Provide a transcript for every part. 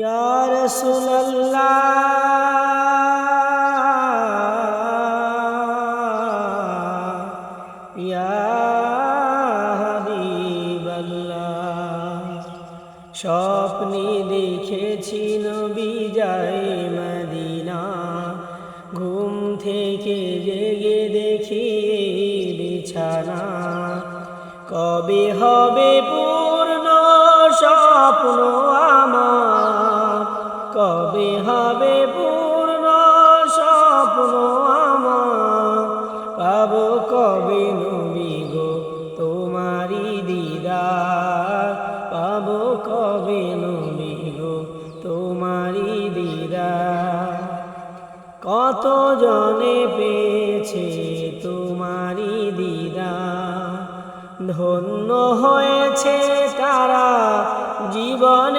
ইয়া রাসূলাল্লাহ, ইয়া হাবিবাল্লাহ, স্বপ্নে দেখেছি নবী যায় মদিনা, ঘুম থেকে জেগে দেখি বিছানা। কবে হবে পূর্ণ স্বপ্ন আমার? কবে নবী গো? তোমারি দিদার। পাবো কবে নবী তোমারি দিদার। কত জনে পেয়েছে তোমারি দিদা ধন্য হয়েছে তারা জীবনে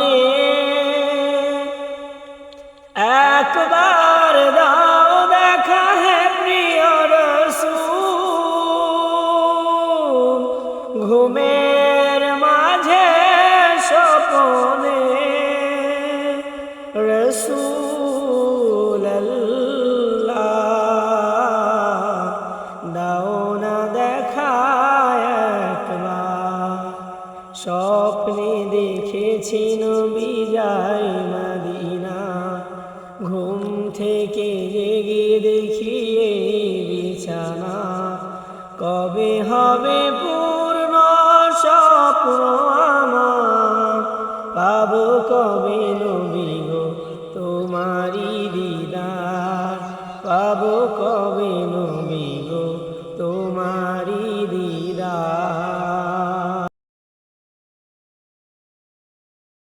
ঘুমের মাঝে স্বপনে রসুল দাও না দেখা একবার। স্বপ্নে দেখেছি নবী যায় মদিনা। ঘুম থেকে জেগে দেখি এই বিছানা। কবে হবে পূর্ণ কবে নবী গো তোমারি দিদার। পাবো কবে নবী?